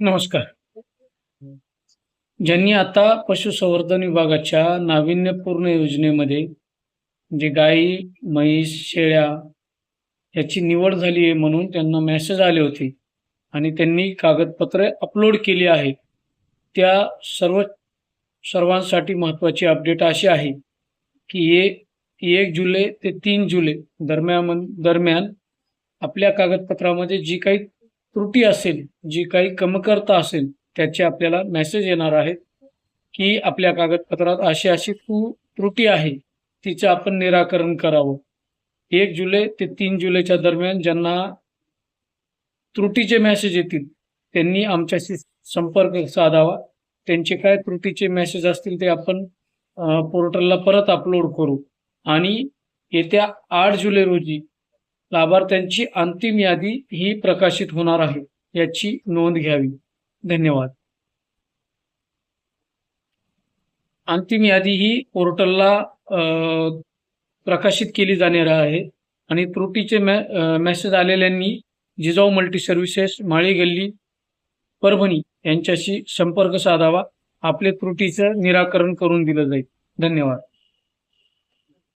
नमस्कार. ज्यांनी आता पशुसंवर्धन विभागाच्या नाविन्यपूर्ण योजनेमध्ये जे गाई म्हैस शेळ्या याची निवड झाली आहे म्हणून त्यांना मेसेज आले होते आणि त्यांनी कागदपत्रे अपलोड केली आहे त्या सर्व सर्वांसाठी महत्त्वाची अपडेट अशी आहे की ए एक जुलै ते तीन जुलै दरम्यान दरम्यान आपल्या कागदपत्रामध्ये जी काही त्रुटी असेल जी काही कमकर्ता असेल त्याचे आपल्याला मेसेज येणार आहेत की आपल्या कागदपत्रात अशी अशी तू त्रुटी आहे तिचं आपण निराकरण करावं. एक जुलै ते तीन जुलैच्या दरम्यान ज्यांना त्रुटीचे मेसेज येतील त्यांनी आमच्याशी संपर्क साधावा. त्यांचे काय त्रुटीचे मेसेज असतील ते आपण पोर्टलला परत अपलोड करू. आणि येत्या आठ जुलै रोजी लाभार्थ्यांची अंतिम यादी ही प्रकाशित होणार आहे. याची नोंद घ्यावी. धन्यवाद. अंतिम यादी ही पोर्टलला प्रकाशित केली जाणार आहे. आणि त्रुटीचे मे मेसेज आलेल्यांनी जिजाऊ मल्टी सर्व्हिसेस माळी गल्ली परभणी यांच्याशी संपर्क साधावा. आपले त्रुटीचं निराकरण करून दिलं जाईल. धन्यवाद.